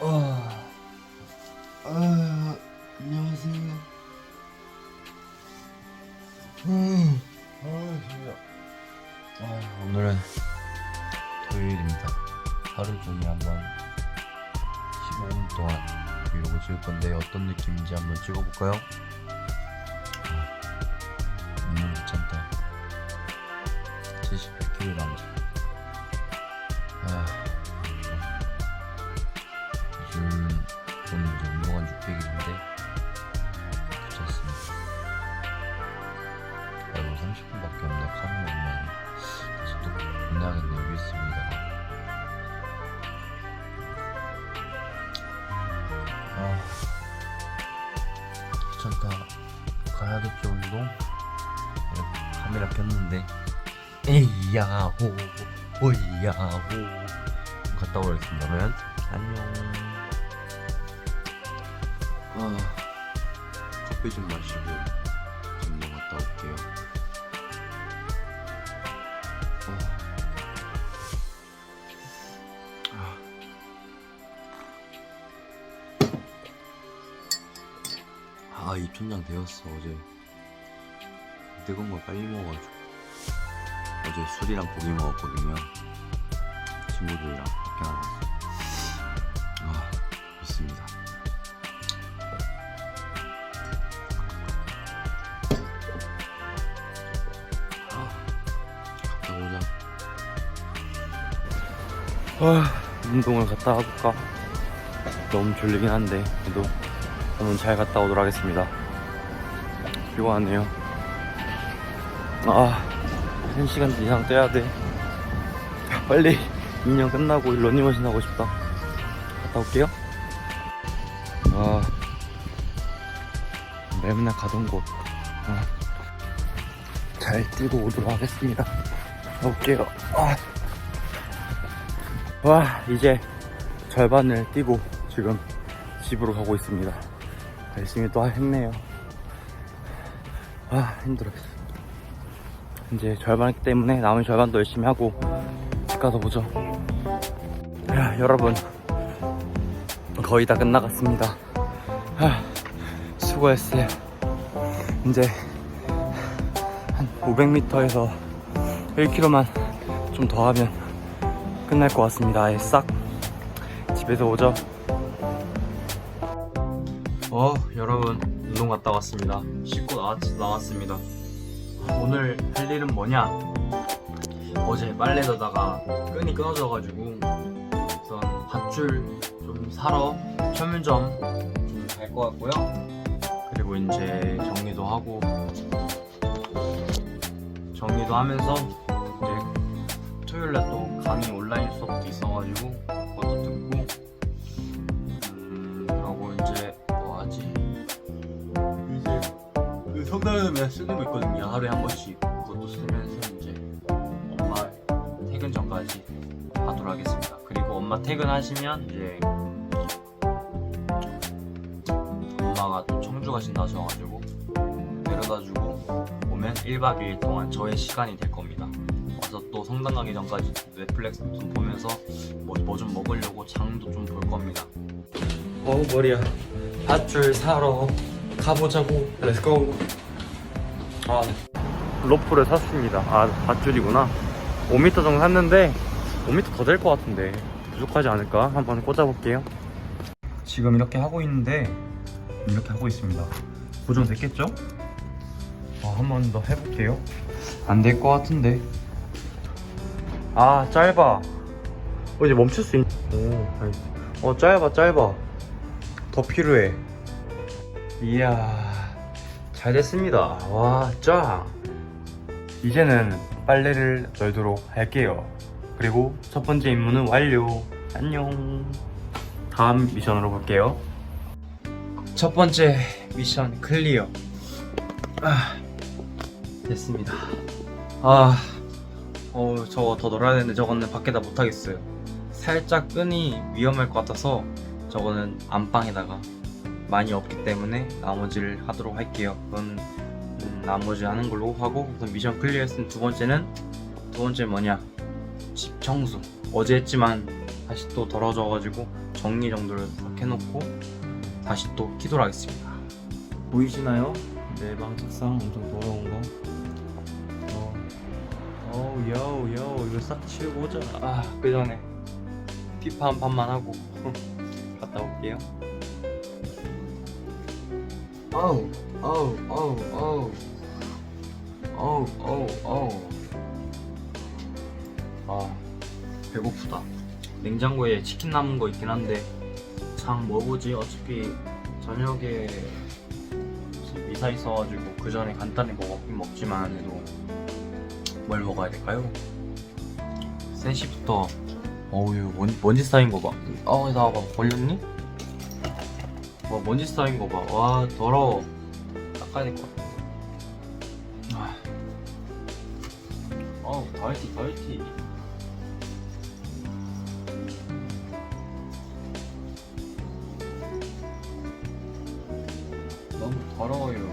아, 아, 안녕하세요. 음. 아, 오늘은 토요일입니다. 하루 종일 한번 15분 동안 브이로그 찍을 건데 어떤 느낌인지 한번 찍어볼까요? 아 귀찮다. 가야겠죠 운동? 네, 카메라 켰는데. 에이야호 오이야 호. 갔다 오겠습니다 그러면. 안녕. 아 커피 좀 마시고 운동 갔다 올게요 천장 되었어 어제. 뜨거운 걸 빨리 먹어가지고. 어제 술이랑 고기 먹었거든요. 친구들이랑 밖에 나가서. 아 좋습니다. 아 갔다 오자. 아, 운동을 갔다 와볼까? 너무 졸리긴 한데, 그래도 한번 잘 갔다 오도록 하겠습니다. 피곤하네요. 아, 1시간 이상 떼야 돼. 빨리 2년 끝나고 러닝머신 하고 싶다. 갔다 올게요. 아, 맨날 가던 곳. 아, 잘 뛰고 오도록 하겠습니다. 가볼게요. 아. 와 이제 절반을 뛰고 지금 집으로 가고 있습니다 열심히 또 했네요 와 힘들어. 이제 절반 했기 때문에 남은 절반도 열심히 하고 집 가서 보죠. 야, 여러분. 거의 다 끝나갔습니다. 아, 수고했어요. 이제 한 500m에서 1km만 좀 더 하면 끝날 것 같습니다. 아예 싹 집에서 오죠. 어, 여러분 운동 갔다 왔습니다. 씻고 나왔, 나왔습니다. 오늘 할 일은 뭐냐? 어제 빨래 넣다가 끈이 끊어져가지고 우선 밧줄 좀 사러 철물점 좀 갈 것 같고요. 그리고 이제 정리도 하고 정리도 하면서 이제 토요일 날 또 강의 온라인 수업도 있어가지고 그것도 듣고 음 그러고 이제 그 성당에 쓰는 거 있거든요 하루에 한 번씩 그것도 쓰면서 이제 엄마 퇴근 전까지 하도록 하겠습니다 그리고 엄마 퇴근하시면 이제 엄마가 또 청주 가신다 하셔가지고 데려다주고 오면 1박 2일 동안 저의 시간이 될 겁니다 와서 또 성당 가기 전까지 넷플릭스 좀 보면서 뭐좀 먹으려고 장도 좀 볼 겁니다. 어 머리야. 밧줄 사러 가보자고. 렛츠고. 아 로프를 샀습니다. 아 밧줄이구나. 5m 정도 샀는데 5m 더 될 것 같은데 부족하지 않을까? 한번 꽂아볼게요. 지금 이렇게 하고 있는데 이렇게 하고 있습니다. 고정 됐겠죠? 아, 한번 더 해볼게요. 안 될 것 같은데. 아 짧아 어 이제 멈출 수 있... 오 나이스 어 짧아 짧아 더 필요해 이야 잘 됐습니다. 와 짱. 이제는 빨래를 널도록 할게요. 그리고 첫 번째 임무는 완료. 안녕. 다음 미션으로 볼게요. 첫 번째 미션 클리어. 아 됐습니다. 아 어, 저거 더 놀아야 되는데 저거는 밖에다 못 하겠어요. 살짝 끈이 위험할 것 같아서 저거는 안방에다가 많이 없기 때문에 나머지를 하도록 할게요. 그건 음, 나머지 하는 걸로 하고 우선 미션 클리어했으면 두 번째는 두 번째 뭐냐 집 청소 어제 했지만 다시 또 더러워져가지고 정리 정도를 딱 해놓고 다시 또 키도록 하겠습니다. 보이시나요? 내 방 책상 엄청 더러운 거. 어, 어우 여우 여우 이거 싹 치우고 오자. 아그 전에 피파 한 판만 하고 갔다 올게요. 어우 어우 어우 어우 어우 어우 어우 아 배고프다. 냉장고에 치킨 남은 거 있긴 한데 장 먹어보지? 어차피 저녁에 미사 있어가지고 그 전에 간단히 먹긴 먹지만 해도 뭘 먹어야 될까요? 3시부터. 어우 이거 먼, 먼지 쌓인 거봐. 어 나와봐 걸렸니? 와 먼지 쌓인 거 봐 와 더러워. 닦아야 될 것 같아. 아. 어우 더이티 더이티 너무 더러워요.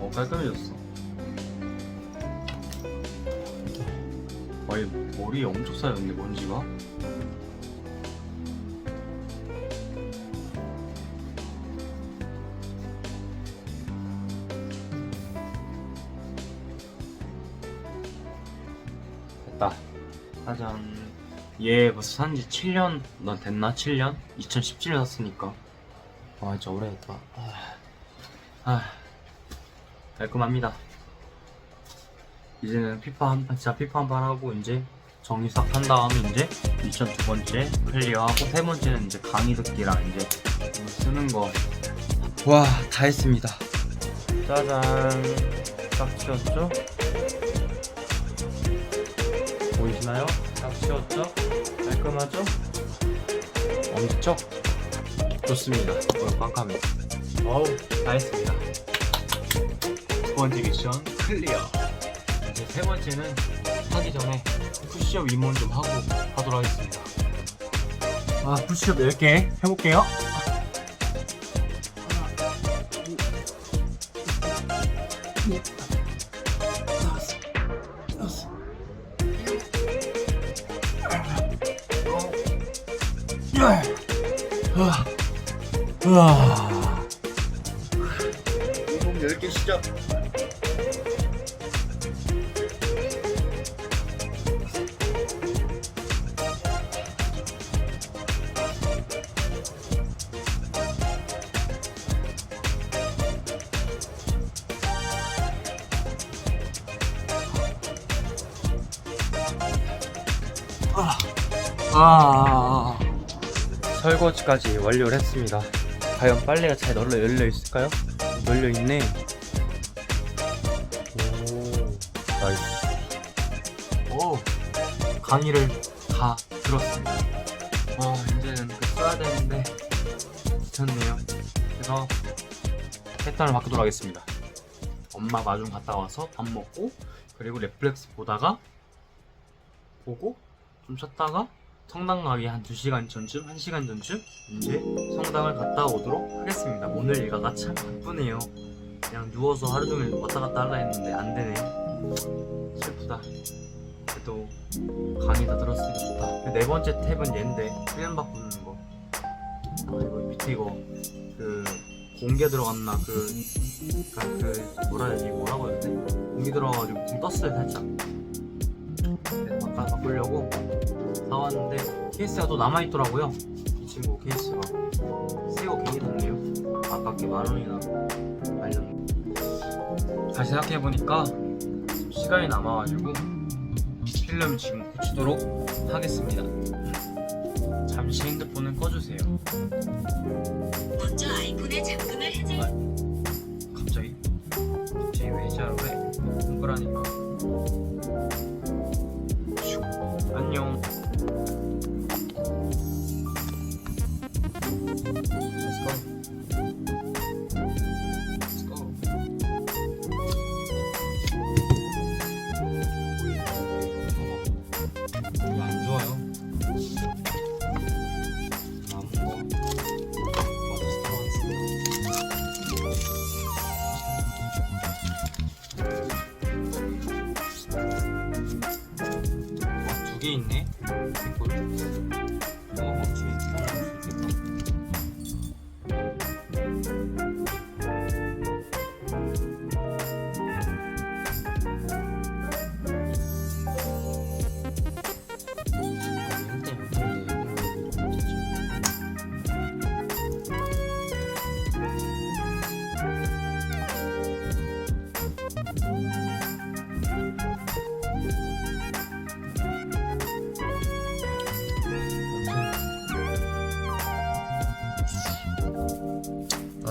어 깔끔해졌어. 아니 머리에 엄청 쌓였는데 먼지가 얘 벌써 산지 7년 나 됐나? 7년? 2017년 샀으니까 와 진짜 오래됐다 아, 아 깔끔합니다 이제는 피파 한 판, 진짜 피파 한 판 하고 이제 정리 싹 한 다음에 이제 미션 두 번째 클리어하고 세 번째는 이제 강의 듣기랑 이제 쓰는 거 와 다 했습니다 짜잔 딱 치웠죠? 보이시나요? 딱 치웠죠? 깔끔하죠? 엄청 좋습니다. 오늘 깜깜해 어우. 다 했습니다. 두 번째 미션 클리어. 이제 세 번째는 하기 전에 푸시업 입문 좀 하고 하도록 하겠습니다. 아 푸시업 10개? 해볼게요. 으아 아, 아, 설거지까지 완료를 했습니다. 과연 빨래가 잘 널려 열려 있을까요? 열려 있네. 오, 나이스. 오, 강의를 다 들었습니다. 와, 이제는 그 써야 되는데 귀찮네요. 그래서 패턴을 바꾸도록 하겠습니다. 엄마 마중 갔다 와서 밥 먹고 그리고 넷플릭스 보다가 보고 좀 쉬었다가 성당 가기 한 2시간 전쯤, 1시간 전쯤 이제 성당을 갔다 오도록 하겠습니다. 오늘 일과가 참 바쁘네요. 그냥 누워서 하루 종일 왔다 갔다 하려 했는데 안 되네. 슬프다. 그래도 강의 다 들었으니까 좋다. 네 번째 탭은 얘인데 필름 바꾸는 거. 아 이거 밑에 이거 그 공개 들어갔나 그, 그니까 그 뭐라 해야 되지 뭐라고 해야 돼? 공기 들어가가지고 좀 떴어요 살짝. 네, 바꿔 바꾸려고 사왔는데 케이스가 또 남아있더라고요. 이 친구 케이스가. 새거 괜히 샀네요. 아깝게 만원이나 말렸네 다시 생각해보니까 시간이 남아가지고 필름 지금 붙이도록 하겠습니다. 잠시 핸드폰을 꺼주세요. 먼저 아이폰의 잠금을 해제. 갑자기? 갑자기 왜 시작을 해 동그라니까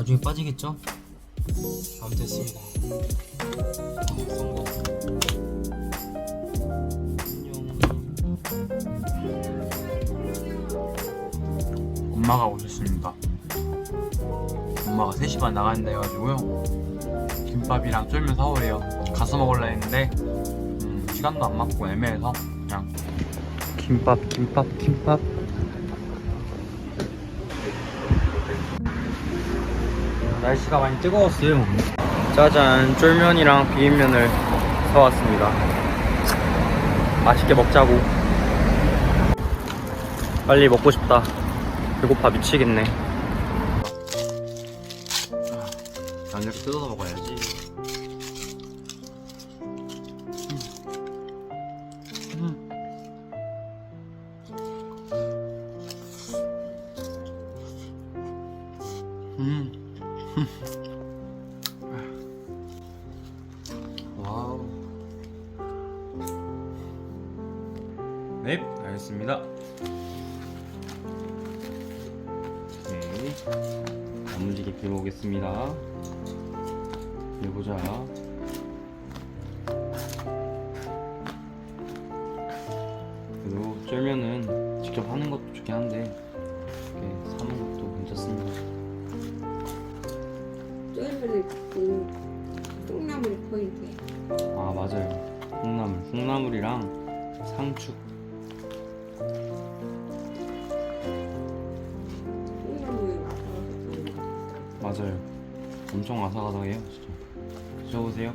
나중에 빠지겠죠? 아, 성공. 안녕. 엄마가 오셨습니다. 엄마가 3시 반 나간다 해가지고요. 김밥이랑 쫄면 사오래요. 가서 먹을라 했는데 음, 시간도 안 맞고 애매해서 그냥 김밥 김밥 김밥 날씨가 많이 뜨거웠어요. 짜잔, 쫄면이랑 비빔면을 사왔습니다. 맛있게 먹자고. 빨리 먹고 싶다. 배고파 미치겠네. 난 이렇게 뜯어서 먹어야지. 네, 알겠습니다. 오케이. 야무지게 비워보겠습니다. 해보자. 맞아요. 엄청 아삭아삭해요 진짜. 드셔보세요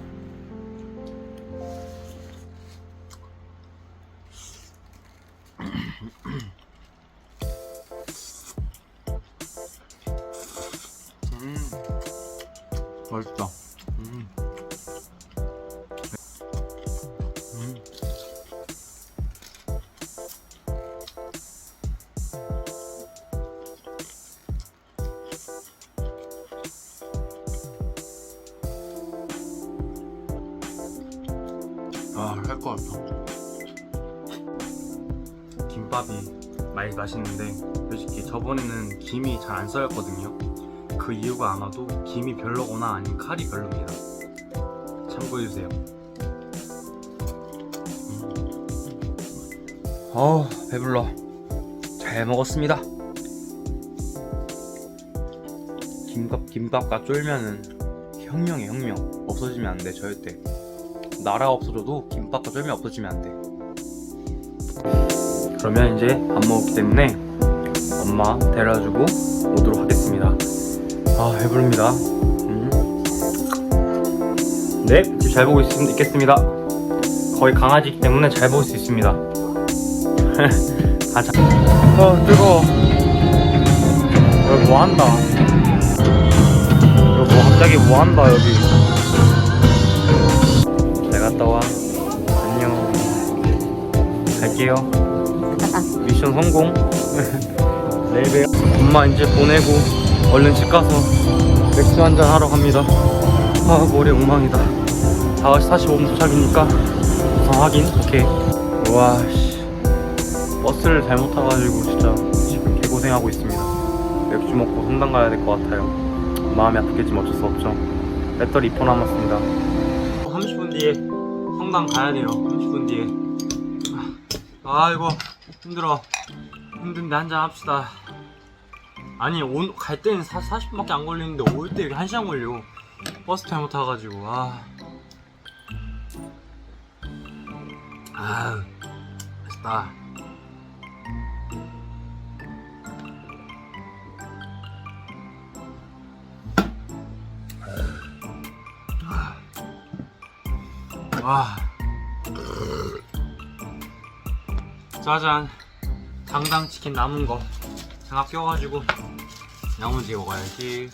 맛있는데, 솔직히 저번에는 김이 잘안 썰었거든요. 그 이유가 아마도 김이 별로거나 아니면 칼이 별로입니다. 참고해주세요. 음. 어우, 배불러. 잘 먹었습니다. 김밥, 김밥과 쫄면은 혁명이 혁명. 없어지면 안 돼, 절대. 나라 없어져도 김밥과 쫄면 없어지면 안 돼. 그러면 이제 밥 먹었기 때문에 엄마 데려다주고 오도록 하겠습니다. 아 배부릅니다. 음. 네, 집 잘 보고 있, 있겠습니다. 거의 강아지이기 때문에 잘볼수 있습니다. 가자. 어 뜨거워. 여기 뭐 한다. 여기 뭐 갑자기 뭐 한다 여기. 잘 갔다 와. 안녕. 갈게요. 미션 성공. 내일. 엄마 이제 보내고 얼른 집 가서 맥주 한잔 하러 갑니다. 아 머리 엉망이다. 5시 45분 도착이니까 우선 확인. 오케이. 우와 씨. 버스를 잘못 타가지고 진짜 지금 개고생하고 있습니다. 맥주 먹고 성당 가야 될 것 같아요. 마음이 아프겠지만 어쩔 수 없죠. 배터리 2% 남았습니다. 30분 뒤에 성당 가야 돼요. 30분 뒤에. 아 이거 힘들어. 힘든데 한잔 합시다. 아니 온, 갈 때는 사, 40분밖에 안 걸리는데 올때 1시간 걸려. 버스 잘못 타가지고 아. 아 맛있다. 와. 짜잔 당당 치킨 남은 거 장갑 껴가지고 야무지게 먹어야지.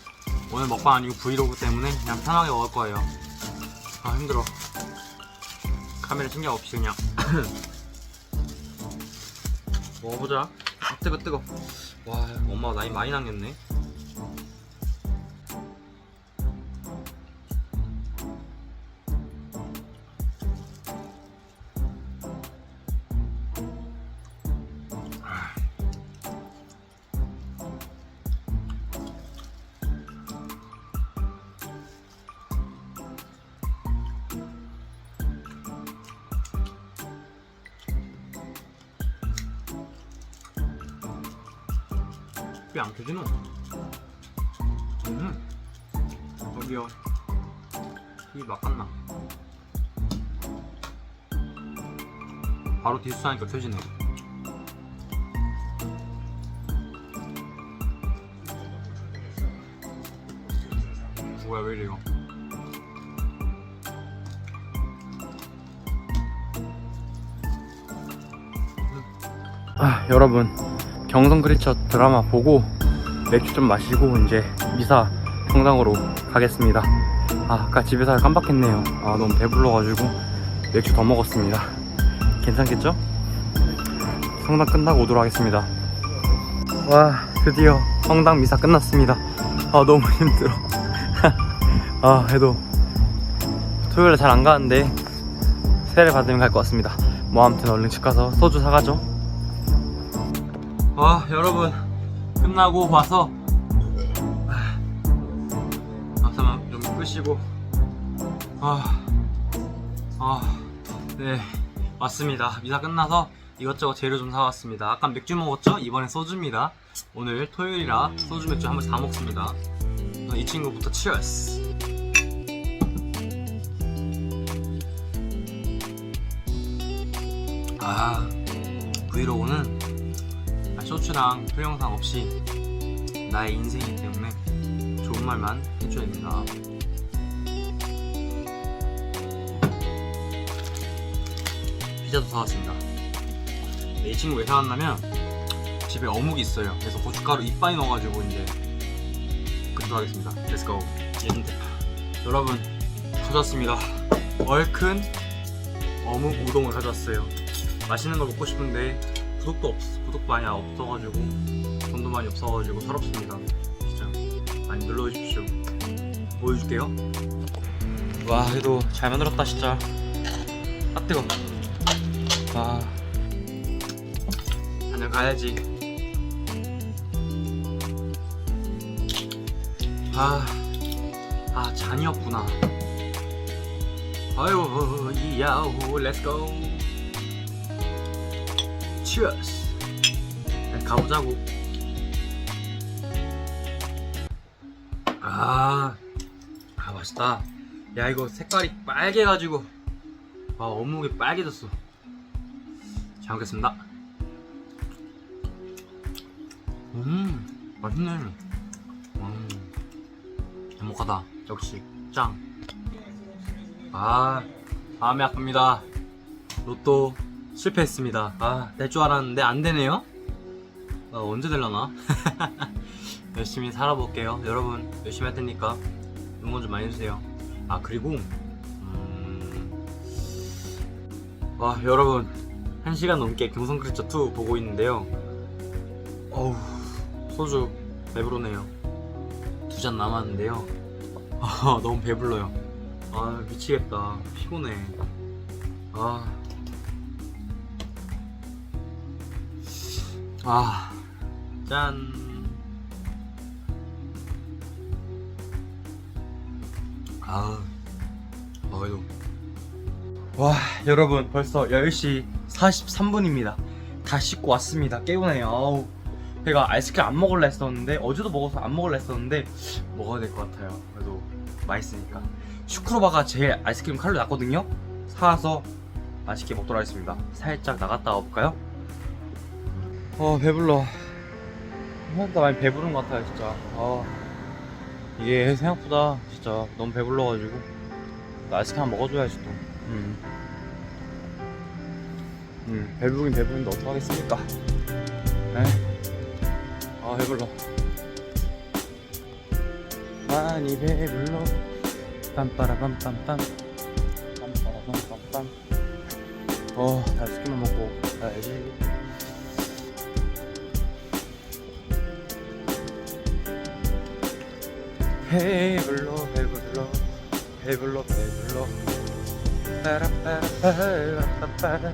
오늘 먹방 아니고 브이로그 때문에 그냥 편하게 먹을 거예요. 아 힘들어. 카메라 신경 없이 그냥. 먹어보자. 아 뜨거 뜨거. 와 엄마 나이 많이 남겼네 디스하니까 켜지네 뭐야 왜 이래 이거 아 여러분 경성 크리처 드라마 보고 맥주 좀 마시고 이제 미사 성당으로 가겠습니다. 아, 아까 집에서 깜빡했네요. 아, 너무 배불러가지고 맥주 더 먹었습니다. 괜찮겠죠? 성당 끝나고 오도록 하겠습니다. 와, 드디어 성당 미사 끝났습니다. 아, 너무 힘들어. 아, 그래도 토요일에 잘 안 가는데 세례 받으면 갈 것 같습니다. 뭐 아무튼 얼른 집 가서 소주 사가죠. 아 여러분 끝나고 와서 아, 잠깐만 좀 끄시고 아아네 맞습니다. 미사 끝나서 이것저것 재료 좀 사왔습니다. 아까 맥주 먹었죠? 이번엔 소주입니다. 오늘 토요일이라 소주 맥주 한 번씩 다 먹습니다. 어, 이 친구부터 치얼스. 아 브이로그는 아, 쇼츠랑 동영상 없이 나의 인생이기 때문에 좋은 말만 해줘야 됩니다. 피자도 사왔습니다. 네, 이 친구 왜 사왔냐면 집에 어묵이 있어요. 그래서 고춧가루 이빠이 넣어가지고 이제 그렇게 하겠습니다. 렛츠고. 여러분 가져왔습니다. 얼큰 어묵 우동을 가져왔어요. 맛있는 걸 먹고 싶은데 구독도 없, 구독 많이 없어가지고 돈도 많이 없어가지고 서럽습니다. 진짜 많이 눌러주십시오. 보여줄게요. 와 그래도 잘 만들었다 진짜. 아 뜨거. 와 한잔 가야지. 아, 아 잔이었구나. 아유 이야호 렛츠고. 치어스 네, 가보자고 아, 아 맛있다 야 이거 색깔이 빨개가지고 아 어묵이 빨개졌어 잘 먹겠습니다 음 맛있네 음 행복하다 역시 짱아 다음에 아픕니다 로또 실패했습니다. 아, 될 줄 알았는데 안 되네요. 아, 언제 될라나? 열심히 살아볼게요. 여러분, 열심히 할 테니까 응원 좀 많이 해주세요. 아, 그리고, 음... 와, 여러분, 1시간 넘게 경성 크리처 2 보고 있는데요. 어우, 소주 배부르네요. 두 잔 남았는데요. 아, 너무 배불러요. 아, 미치겠다. 피곤해. 아. 아, 짠. 아우, 어이도. 와, 여러분, 벌써 10시 43분입니다. 다 씻고 왔습니다. 깨우네요. 아우. 제가 아이스크림 안 먹을라 했었는데, 어제도 먹어서 안 먹을라 했었는데, 먹어야 될 것 같아요. 그래도 맛있으니까. 슈크로바가 제일 아이스크림 칼로리 낮거든요? 사와서 맛있게 먹도록 하겠습니다. 살짝 나갔다 와볼까요? 어 배불러 생각보다 많이 배부른 것 같아요 진짜 아 이게 생각보다 진짜 너무 배불러가지고 나 아이스크림 먹어줘야지 또 음. 음, 배부르긴 배부른데 어떡하겠습니까? 에? 아, 배불러. 많이 배불러. 빰빠라빰빰빰. 빰빠라빰빰빰. 어, 다섯 개만 먹고 가야지. 배불러, 배불러, 배불러, 배불러. 빠라빠라빠라빠라.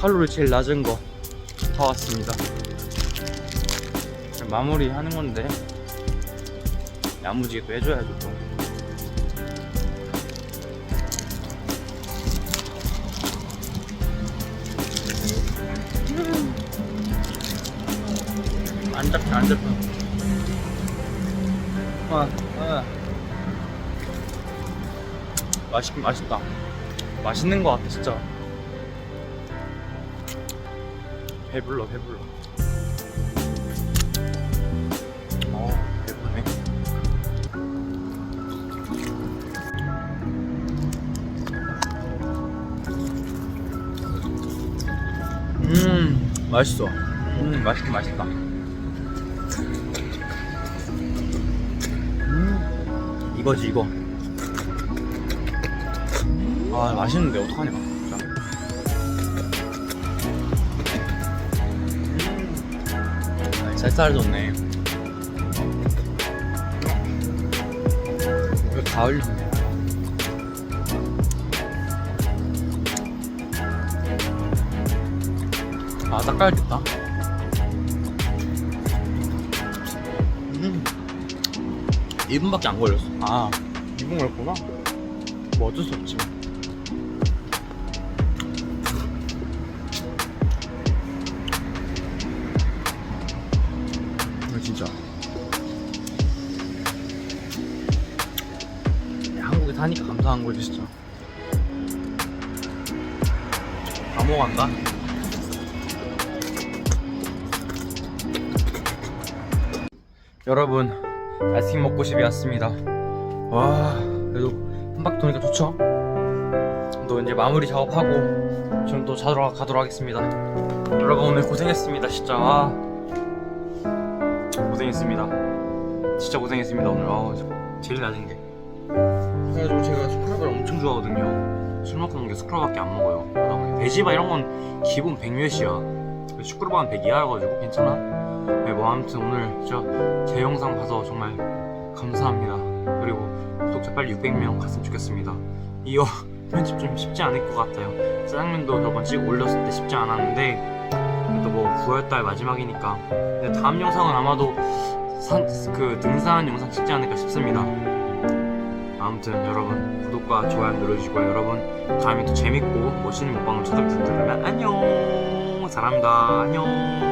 칼로리 제일 낮은 거다 왔습니다. 마무리 하는 건데 야무지게 또 해줘야죠 또. 안 잡혀 안 잡혀. 아, 아. 맛있긴 맛있다. 맛있는 거 같아 진짜. 배불러 배불러. 어 배부르네 음 맛있어. 음 맛있긴 맛있다. 음 이거지 이거. 아 맛있는데 어떡하냐 쌀쌀 좋네. 왜 가을 좋네. 아, 닦아야겠다. 음. 1분밖에 안 걸렸어. 아, 2분 걸렸구나. 뭐 어쩔 수 없지. 한 거지 진짜 감옥 간다? 여러분 아이스크림 먹고 집에 왔습니다 와 그래도 한 바퀴 도니까 좋죠? 또 이제 마무리 작업하고 지금 또 자러 가도록 하겠습니다 여러분 오늘 고생했습니다 진짜 와. 고생했습니다. 진짜 고생했습니다 오늘. 아, 저- 제일 낮은 게. 그래가지고 제가 스크럽을 엄청 좋아하거든요. 술 먹고 먹는 게 스크럽밖에 안 먹어요. 돼지바 이런 건 기본 100몇이야. 슈크럽은 100 이하여가지고 괜찮아. 네, 뭐 아무튼 오늘 진짜 제 영상 봐서 정말 감사합니다. 그리고 구독자 빨리 600명 갔으면 좋겠습니다. 이어 편집 좀 쉽지 않을 것 같아요. 짜장면도 저번 찍어 올렸을 때 쉽지 않았는데 또뭐 9월달 마지막이니까 근데 다음 영상은 아마도 산, 그 등산 영상 찍지 않을까 싶습니다. 아무튼 여러분 구독과 좋아요 눌러주시고요. 여러분 다음에 또 재밌고 멋있는 먹방을 찾아뵙도록 하면 안녕. 사랑합니다. 안녕.